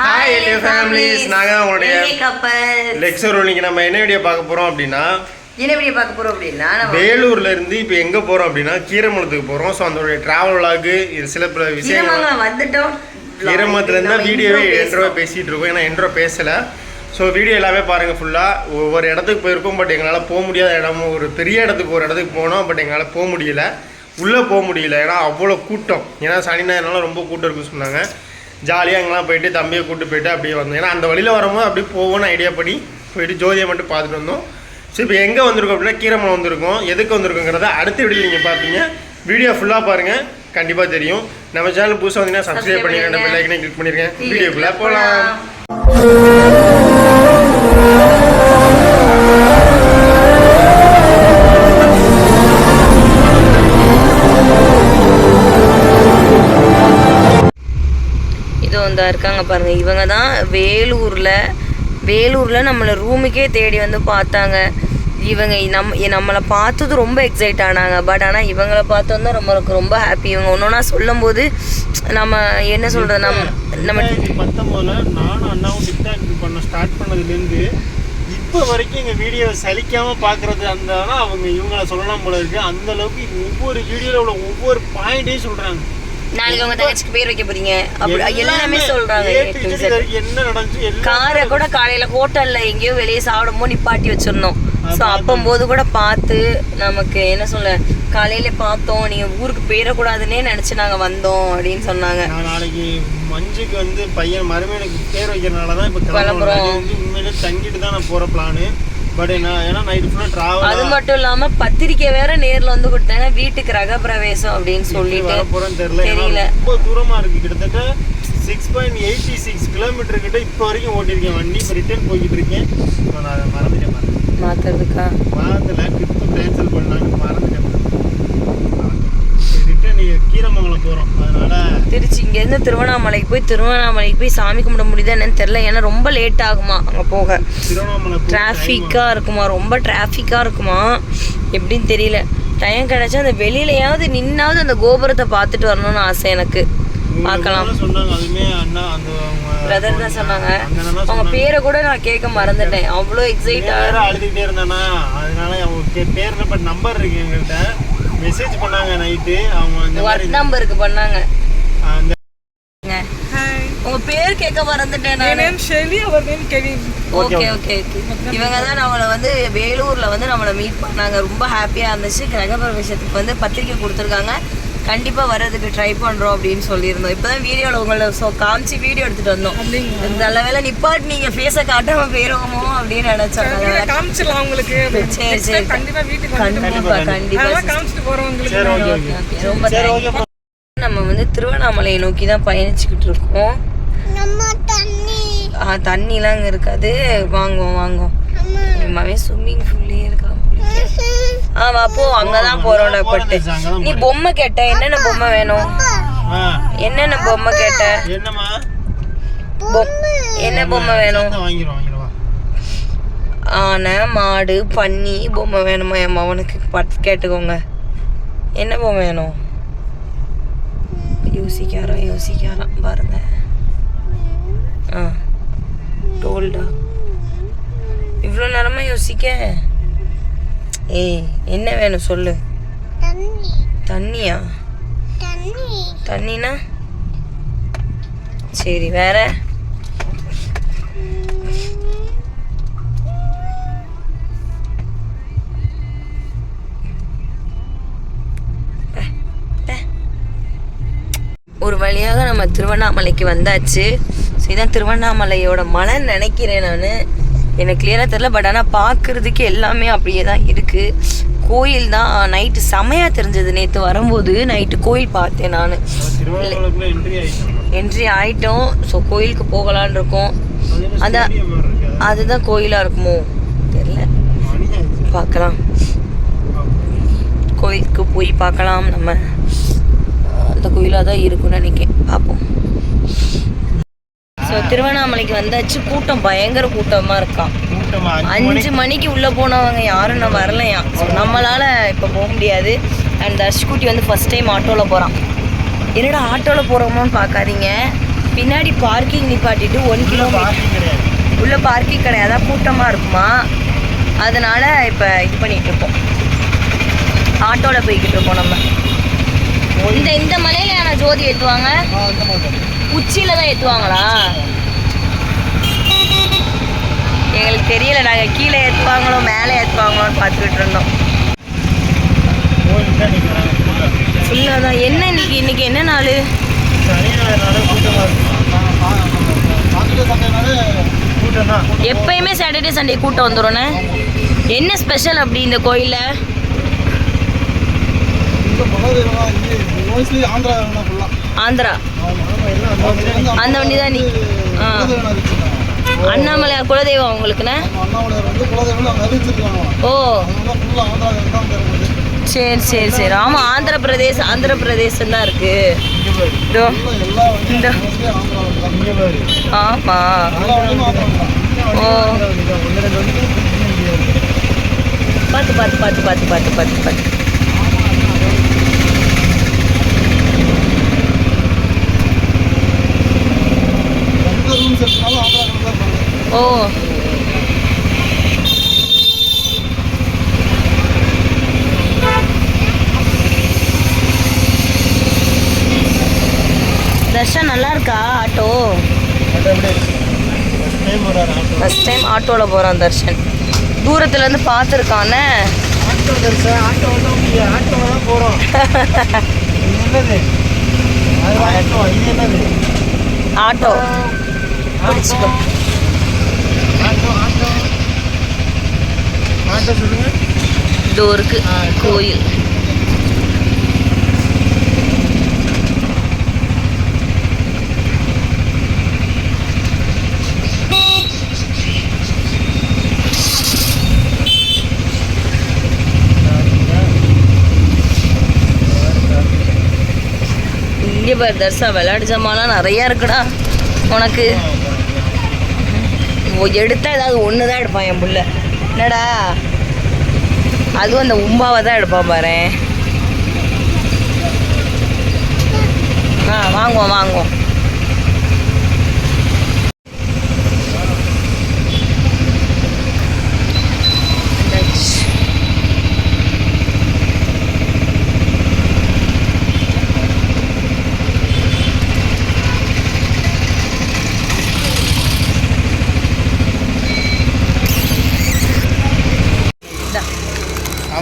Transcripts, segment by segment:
Hi எலியோ families நாங்கள் உங்களுடைய lecture இன்னைக்கு நம்ம என்ன வீடியோ பார்க்க போகிறோம் அப்படின்னா என்ன வீடியோ பார்க்க போறோம் அப்படின்னா வேலூர்ல இருந்து இப்போ எங்கே போகிறோம் அப்படின்னா கீரமலத்துக்கு போகிறோம் ஸோ அதோடைய டிராவல் இது சில பல விஷயங்கள். வந்துட்டோம். கீரமலத்துல இருந்தா நம்ம வீடியோவே என்ட்ரோ பேசுறோம். பேசிட்டு இருக்கோம். ஏன்னா என்ட்ரோ பேசலை. ஸோ வீடியோ எல்லாமே பாருங்கள் ஃபுல்லாக ஒவ்வொரு இடத்துக்கு போயிருக்கோம் பட் எங்களால் போக முடியாத இடமும் ஒரு பெரிய இடத்துக்கு ஒரு இடத்துக்கு போனோம் பட் எங்களால் போக முடியல. உள்ளே போக முடியல. ஏன்னா அவ்வளோ கூட்டம். ஏன்னா சனி ஞாயிறுனால ரொம்ப கூட்டம் இருக்குன்னு சொன்னாங்க. ஜாலியாக அங்கெல்லாம் போயிட்டு தம்பியை கூட்டு போயிட்டு அப்படியே வந்தோம். ஏன்னா அந்த வழியில் வரும்போது அப்படியே போவோம்னு ஐடியா பண்ணி போயிட்டு ஜோதியை மட்டும் பார்த்துட்டு வந்தோம். ஸோ இப்போ எங்கே வந்திருக்கோம் அப்படின்னா கீரமலம் வந்திருக்கோம். எதுக்கு வந்திருக்கோங்கிறத அடுத்த வீடியோ நீங்கள் பார்ப்பீங்க. வீடியோ ஃபுல்லாக பாருங்கள் கண்டிப்பாக தெரியும். நம்ம சேனல் புதுசாக வந்தீங்கன்னா சப்ஸ்கிரைப் பண்ணிடுங்க பண்ணுங்க. பெல் ஐக்கனை கிளிக் வீடியோக்குள்ள வீடியோக்குள்ளே போகலாம் வந்து இருக்காங்க பாருங்க. இவங்க தான் வேலூர்ல வேலூர்ல நம்மளை ரூமுக்கே தேடி வந்து பார்த்தாங்க. இவங்க நம் நம்மளை பார்த்தது ரொம்ப எக்ஸைட் ஆனாங்க. பட் ஆனால் இவங்கள பார்த்தோம் தான் நம்மளுக்கு ரொம்ப ஹாப்பி இவங்க ஒன்றா சொல்லும் போது நம்ம என்ன சொல்றது? நம்ம நம்ம பத்தொம்போதுல நானும் அண்ணாவும் டிக்டாக் பண்ண ஸ்டார்ட் பண்ணதுலேருந்து இப்போ வரைக்கும் எங்கள் வீடியோவை சலிக்காமல் பார்க்குறது அந்த அவங்க இவங்கள சொல்லலாம் போல இருக்கு. அந்த அளவுக்கு ஒவ்வொரு வீடியோவில் உள்ள ஒவ்வொரு பாயிண்ட்டையும் சொல்கிறாங்க நாளைக்கு அவங்க தங்கச்சிக்கு பேர் வைக்க போறீங்க? அப்படி எல்லாமே சொல்றாங்க. காரை கூட காலையில ஹோட்டல்ல எங்கேயோ வெளியே சாப்பிடும்போது நிப்பாட்டி வச்சிருந்தோம் ஸோ அப்பம்போது கூட பார்த்து நமக்கு என்ன சொல்ல காலையில பார்த்தோம் நீங்க ஊருக்கு போயிடக்கூடாதுன்னே நினைச்சு நாங்க வந்தோம் அப்படின்னு சொன்னாங்க. நாளைக்கு மஞ்சுக்கு வந்து பையன் மருமையனுக்கு பேர் வைக்கிறனால தான் இப்போ கிளம்புறோம். உண்மையிலே தங்கிட்டு தான் நான் போகிற பிளானு பட் ஏன்னா நைட்டு ஃபுல்லாக அது ட்ராவல் மட்டும் இல்லாம பத்திரிக்கை வேற நேர்ல வந்து கொடுத்தாங்க வீட்டுக்கு ரக பிரவேசம் அப்படின்னு சொல்லிட்டு. தெரியல. ரொம்ப தூரமா இருக்கு. கிட்டத்தட்ட six point eighty six kilometre கிட்ட இப்போ வரைக்கும் ஓட்டிருக்கேன் வண்டி இப்போ ரிட்டர்ன் போய்கிட்டு இருக்கேன். நான் அதை மறந்துட்டேன் பாருங்க. மாத்துறதுக்கா? வாரத்தில் ட்ரிப்பு கேன்சல் பண்ணாங்க மறந்துட்டேன். கீரமங்கலம் போகிறோம் அதனால திருச்சி இங்க இருந்து திருவண்ணாமலைக்கு போய் திருவண்ணாமலைக்கு போய் சாமி கும்பிட முடியுதா என்னன்னு தெரியல. ஏன்னா ரொம்ப லேட் ஆகுமா அங்க போக. திருவண்ணாமலை டிராஃபிக்காக இருக்குமா? ரொம்ப டிராஃபிக்காக இருக்குமா? எப்படின்னு தெரியல. டைம் கிடைச்சா அந்த வெளியிலயாவது நின்னாவது அந்த கோபுரத்தை பார்த்துட்டு வரணும்னு ஆசை எனக்கு. பார்க்கலாம். பிரதர் தான் சொன்னாங்க. அவங்க பேரை கூட நான் கேட்க மறந்துட்டேன். அவ்வளோ எக்ஸைட்டா வேற அழுதுகிட்டே இருந்தானா? அதனால அவங்க பேர் நம்பர் இருக்கு எங்கள்கிட்ட. மெசேஜ் பண்ணாங்க நைட்டு அவங்க அந்த மாதிரி நம்பருக்கு பண்ணாங்க. அந்த உங்க பேர் கேட்க மறந்துட்டேன் நான். நேம் ஷெலி அவர் நேம் கெவின் ஓகே ஓகே இவங்க தான் நம்மளை வந்து வேலூர்ல வந்து நம்மளை மீட் பண்ணாங்க. ரொம்ப ஹாப்பியா இருந்துச்சு. கிரகப்பிரவேசத்துக்கு வந்து பத்திரிக்கை கொடுத்துருக்காங்க. கண்டிப்பா வர்றதுக்கு ட்ரை பண்றோம் அப்படின்னு சொல்லியிருந்தோம். இப்பதான் வீடியோல உங்களை ஸோ காமிச்சு வீடியோ எடுத்துட்டு வந்தோம். நல்ல வேலை நிப்பாட் நீங்க ஃபேஸை காட்டாம போயிருவோமோ அப்படின்னு நினைச்சாங்க காமிச்சிடலாம் உங்களுக்கு. சரி, சரி. time கண்டிப்பா வீட்டுக்கு வந்து கண்டிப்பா கண்டிப்பா. அதெல்லாம் காமிச்சிட்டு போறோம் உங்களுக்கு. சரி ஓகே Okay, okay. ரொம்ப நம்ம வந்து திருவண்ணாமலையை நோக்கி தான் பயணிச்சுக்கிட்டு இருக்கோம். ஆ தண்ணிலாம் அங்கே இருக்காது. வாங்குவோம் வாங்குவோம். எம்மாவே ஸ்விம்மிங் ஃபுல்லே இருக்கா. ஆ வா போ அங்கதான் போறோம்டா பட்டு. நீ பொம்மை கேட்ட என்னென்ன பொம்மை வேணும்? என்னென்ன பொம்மை கேட்ட? என்ன பொம்மை வேணும்? ஆனை மாடு பன்னி பொம்மை வேணுமா என் மவனுக்கு? பட் கேட்டுக்கோங்க. என்ன பொம்மை வேணும்? யோசிக்காராம் யோசிக்காராம் பாருங்க. ஆ. டோல்டா இவ்வளோ நேரமா யோசிக்க? ஏய் என்ன வேணும் சொல்லு. தண்ணியா? தண்ணினா? சரி வேற? ஒரு வழியாக நம்ம திருவண்ணாமலைக்கு வந்தாச்சு. ஸோ இதான் திருவண்ணாமலையோட மலைன்னு நினைக்கிறேன் நான். எனக்கு கிளியராக தெரில பட் ஆனால் பார்க்குறதுக்கு எல்லாமே அப்படியே தான் இருக்குது கோயில் தான் நைட்டு செமையாக தெரிஞ்சது. நேற்று வரும்போது நைட்டு கோயில் பார்த்தேன் நான். என்ட்ரி ஆயிட்டோம். ஸோ கோயிலுக்கு போகலான்னு இருக்கோம். அதான். அதுதான் கோயிலாக இருக்குமோ? தெரில பார்க்கலாம். கோயிலுக்கு போய் பார்க்கலாம் நம்ம. அந்த கோயிலாக தான் இருக்கும்னு நினைக்கிறேன் பார்ப்போம். ஸோ திருவண்ணாமலைக்கு வந்தாச்சு. கூட்டம் பயங்கர கூட்டமாக இருக்கான் கூட்டமா? அஞ்சு மணிக்கு? உள்ளே போனவங்க யாரும் நான் வரலையா? ஸோ நம்மளால் இப்போ போக முடியாது. அண்ட் தர்ஷ்குட்டி வந்து ஃபஸ்ட் டைம் ஆட்டோவில் போகிறான் என்னடா ஆட்டோவில் போகிறோமோன்னு பார்க்காதீங்க பின்னாடி பார்க்கிங் நிப்பாட்டிட்டு ஒன் கிலோமீட்டர் உள்ள பார்க்கிங் கிடையாது. கூட்டமாக இருக்குமா? அதனால இப்போ இது பண்ணிட்டு இருக்கோம். ஆட்டோவில் போய்கிட்டு இருக்கோம் நம்ம. இந்த இந்த மலையில ஜோதி ஏற்றுவாங்க உச்சியில தான் ஏற்றுவாங்களா எங்களுக்கு தெரியல நாங்கள் கீழே ஏற்றுவாங்களோ மேலே ஏற்றுவாங்களோன்னு பார்த்துக்கிட்டு இருந்தோம். ஃபுல்லாக தான் என்ன இன்னைக்கு இன்னைக்கு என்ன நாள்? எப்பயுமே சாட்டர்டே சண்டே கூட்டம் வந்துடும்ண்ணே என்ன ஸ்பெஷல் அப்படி இந்த கோயிலில்? ஆந்திரா. அந்த வண்டி தான் நீ. ஆ. அண்ணாமலையார் குலதெய்வம் அவங்களுக்குண்ணே ஓ. சரி சரி சரி. ஆமாம் ஆந்திர பிரதேஷ் ஆந்திர பிரதேசம் தான் இருக்கு இந்த ஆமாம் ஓ. பார்த்து பார்த்து பார்த்து பார்த்து பார்த்து பார்த்து பார்த்து. ஓ. தர்ஷன் நல்லா இருக்கா? ஆட்டோ? ஃபஸ்ட் டைம் ஆட்டோவில் போகிறான் தர்ஷன். தூரத்துலேருந்து பார்த்துருக்கானே ஆட்டோ தரிசா ஆட்டோ தான் முடியாது ஆட்டோ தான் போகிறோம் இது என்னது அது ஆட்டோ இது என்னது ஆட்டோ பிடிச்சிக்கோ ஆட்டோ ஆட்டோ இருக்கு கோயில். இங்கே பாரு தர்சா விளையாட்டு ஜாமான்லாம் நிறையா இருக்குடா உனக்கு. ஓ, எடுத்தா ஏதாவது ஒன்று தான் எடுப்பான் என் புள்ள. என்னடா? அதுவும் அந்த உம்பாவை தான் எடுப்பான் பாரு ஆ வாங்குவோம் வாங்குவோம்.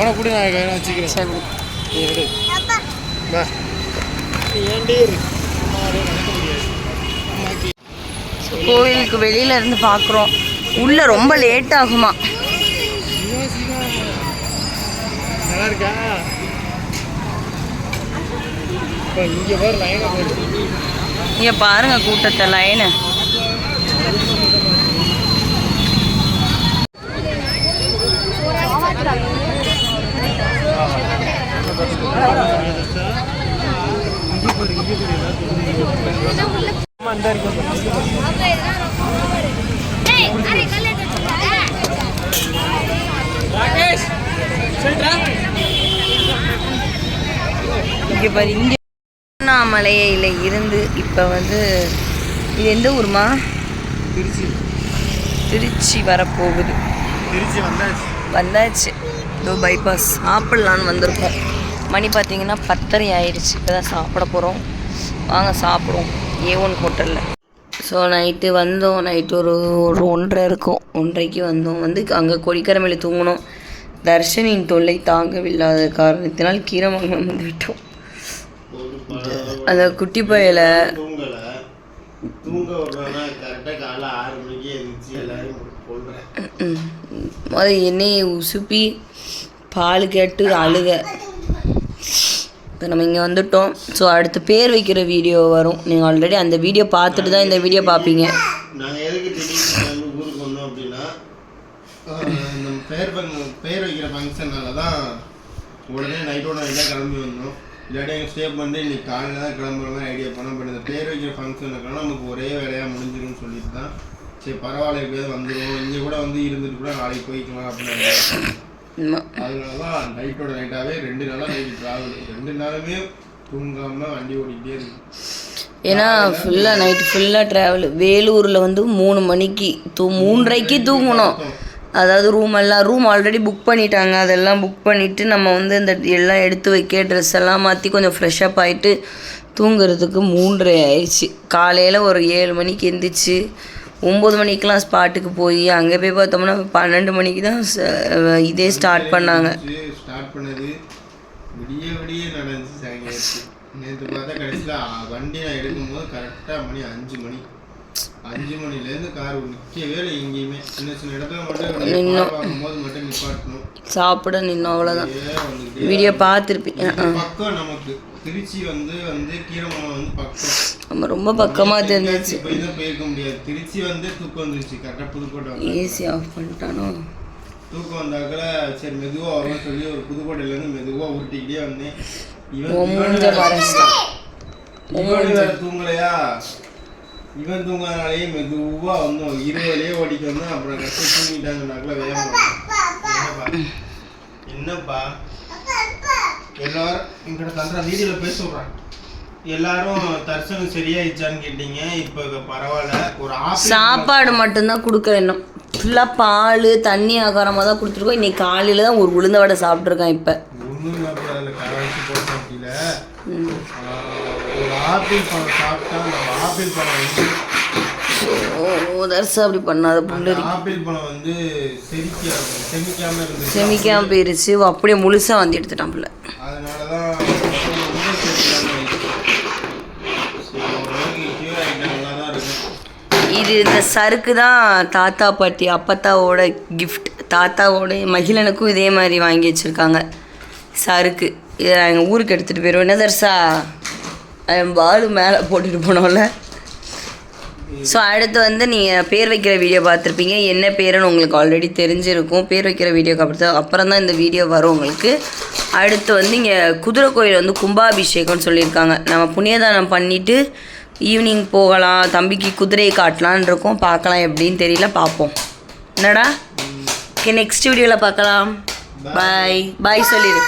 அவனை கூட நான் கையில் வச்சுக்கிறேன். சரி நீ எடு வா. நீ கோவிலுக்கு வெளியில இருந்து பார்க்குறோம் உள்ள ரொம்ப லேட் ஆகுமா? நல்லா இருக்கா? இங்க பாருங்க கூட்டத்தை லைனு அம்மா இந்த இருக்கு இங்க பாரு இங்க திருவண்ணாமலையில இருந்து இப்போ வந்து இது எந்த ஊருமா? திருச்சி. திருச்சி வரப்போகுது. திருச்சி வந்தாச்சு. வந்தாச்சு. இதோ பைபாஸ் சாப்பிட்லான்னு வந்திருக்கோம். மணி பார்த்தீங்கன்னா பத்தரை ஆயிடுச்சு. இப்போ தான் சாப்பிட போகிறோம் வாங்க சாப்பிடுவோம். ஏ ஒன் ஹோட்டலில் ஸோ நைட்டு வந்தோம். நைட்டு ஒரு ஒரு ஒன்றரை இருக்கும். ஒன்றரைக்கு வந்தோம். வந்து அங்கே கொடிக்கரமையில தூங்கினோம். தர்ஷனின் தொல்லை தாங்கவில்லாத காரணத்தினால் கீரமங்கலம் வந்து விட்டோம். அந்த குட்டி பயல அது எண்ணெயை உசுப்பி பால் கேட்டு அழுக. இப்போ நம்ம இங்கே வந்துட்டோம். ஸோ அடுத்து பேர் வைக்கிற வீடியோ வரும். நீங்கள் ஆல்ரெடி அந்த வீடியோ பார்த்துட்டு தான் இந்த வீடியோ பார்ப்பீங்க. நாங்கள் எதுக்கு ஊருக்கு வந்தோம் அப்படின்னா நம்ம பேர் பேர் வைக்கிற ஃபங்க்ஷனால தான் உடனே நைட்டோட நைட்டாக கிளம்பி வந்தோம். இல்லாட்டி எங்கள் ஸ்டே பண்ணிட்டு இன்னைக்கு காலையில் தான் கிளம்புற மாதிரி ஐடியா பண்ணோம். பட் இந்த பேர் வைக்கிற ஃபங்க்ஷனுக்குலாம் நமக்கு ஒரே வேலையாக முடிஞ்சிரும்னு சொல்லிட்டு தான். சரி பரவாயில்ல எப்படியாவது வந்துடுவோம் இங்கே கூட வந்து இருந்துட்டு கூட நாளைக்கு போய்க்கலாம் அப்படின்னு அதனால தான் நைட்டோட நைட்டாகவே ரெண்டு நாளாக நைட்டு ட்ராவல் ரெண்டு நாளுமே தூங்காமல் வண்டி ஓடிக்கிட்டே இருக்கு. ஏன்னா ஃபுல்லாக நைட்டு ஃபுல்லாக ட்ராவல் வேலூரில் வந்து மூணு மணிக்கு தூ மூன்றரைக்கு தூங்கணும். அதாவது ரூம் எல்லாம் ரூம் ஆல்ரெடி புக் பண்ணிட்டாங்க. அதெல்லாம் புக் பண்ணிவிட்டு நம்ம வந்து இந்த எல்லாம் எடுத்து வைக்க ட்ரெஸ் எல்லாம் மாற்றி கொஞ்சம் ஃப்ரெஷ்அப் ஆகிட்டு தூங்குறதுக்கு மூன்றரை ஆயிடுச்சு. காலையில் ஒரு ஏழு மணிக்கு எந்திரிச்சு ஒம்பது மணிக்கெலாம் ஸ்பாட்டுக்கு போய் அங்கே போய் பார்த்தோம்னா பன்னெண்டு மணிக்கு தான் இதே ஸ்டார்ட் பண்ணாங்க. ஸ்டார்ட் பண்ணது விடிய விடிய நடந்துச்சு சாயங்காலத்து நேற்று பார்த்தா கடைசியில் வண்டி நான் எடுக்கும்போது கரெக்டாக மணி அஞ்சு மணி. அஞ்சு மணிலேருந்து கார் நிற்கவே இல்லை எங்கேயுமே. சின்ன சின்ன இடத்துல மட்டும் நின்னோம். கார் வாங்கும்போது மட்டும் நிப்பாட்டணும். சாப்பிட நின்னோம் அவ்வளோதான் வீடியோ பார்த்துருப்பீங்க. இது பக்கம் நமக்கு திருச்சி வந்து வந்து கீரமலம் வந்து பக்கம். நம்ம ரொம்ப பக்கமாக தெரிஞ்சிச்சு திருச்சி வந்து தூக்கம் வந்துருச்சு. கரெக்டாக புதுக்கோட்டை வந்து ஏசி ஆஃப் பண்ணிட்டானோ? தூக்கம் வந்தாக்கல சரி மெதுவாக வரும்னு சொல்லி ஒரு புதுக்கோட்டையிலேருந்து மெதுவாக உருட்டிக்கிட்டே வந்தேன். இவன் தூங்கலையா? இவன் தூங்காதனாலேயே மெதுவா வந்தோம் இருபதுலயே ஓடிக்கு வந்தோம் அப்புறம் கஷ்ட தூங்கிட்டாங்கனாக்கல வேகமா என்னப்பா? என்னப்பா? எல்லாரும் இங்கிட்ட தந்துற வீடியோல பேச சொல்றேன் எல்லாரும் தரிசனம் சரியாயிடுச்சான்னு கேட்டீங்க. இப்போ பரவாயில்ல. ஒரு சாப்பாடு மட்டும்தான் கொடுக்குறேன் இன்னும். ஃபுல்லாக பால் தண்ணி ஆகாரமாக தான் கொடுத்துருக்கோம். இன்னைக்கு காலையில் தான் ஒரு உளுந்த வடை சாப்பிட்ருக்கேன் இப்போ. ஒரு ஆப்பிள் பழம் சாப்பிட்டா நம்ம ஆப்பிள் பழம் வந்து ஓ தர்சா அப்படி பண்ணாத புள்ளரி. ஆப்பிள் பழம் வந்து செமிக்காம போயிருச்சு. அப்படியே முழுசாக வந்து எடுத்துட்டான் பிள்ளை அதனால தான் ரொம்ப செரிக்காம ஆயிடுச்சு. சரி, ஓரளவுக்கு cure ஆயிட்டா நல்லா தான் இருக்கும். இது இந்த சருக்கு தான் தாத்தா பாட்டி அப்பத்தாவோட கிஃப்ட் தாத்தாவோட மகிழனுக்கும் இதே மாதிரி வாங்கி வச்சுருக்காங்க. சருக்கு இதை எங்கள் ஊருக்கு எடுத்துகிட்டு போயிடுவோம் என்ன தர்சா என் பாலு மேலே போட்டுட்டு போனோம்ல. ஸோ அடுத்து வந்து நீங்கள் பேர் வைக்கிற வீடியோ பார்த்துருப்பீங்க. என்ன பேருன்னு உங்களுக்கு ஆல்ரெடி தெரிஞ்சிருக்கும். பேர் வைக்கிற வீடியோக்கு அப்புறம் அப்புறம் தான் இந்த வீடியோ வரும் உங்களுக்கு. அடுத்து வந்து இங்கே குதிரை கோயில் வந்து கும்பாபிஷேகம்னு சொல்லியிருக்காங்க. நம்ம புண்ணியதானம் பண்ணிவிட்டு ஈவினிங் போகலாம் தம்பிக்கு குதிரையை காட்டலான்னு இருக்கோம். பார்க்கலாம் எப்படின்னு தெரியல பார்ப்போம். என்னடா? ஓகே நெக்ஸ்ட் வீடியோவில் பார்க்கலாம். பாய் பாய் சொல்லிடு.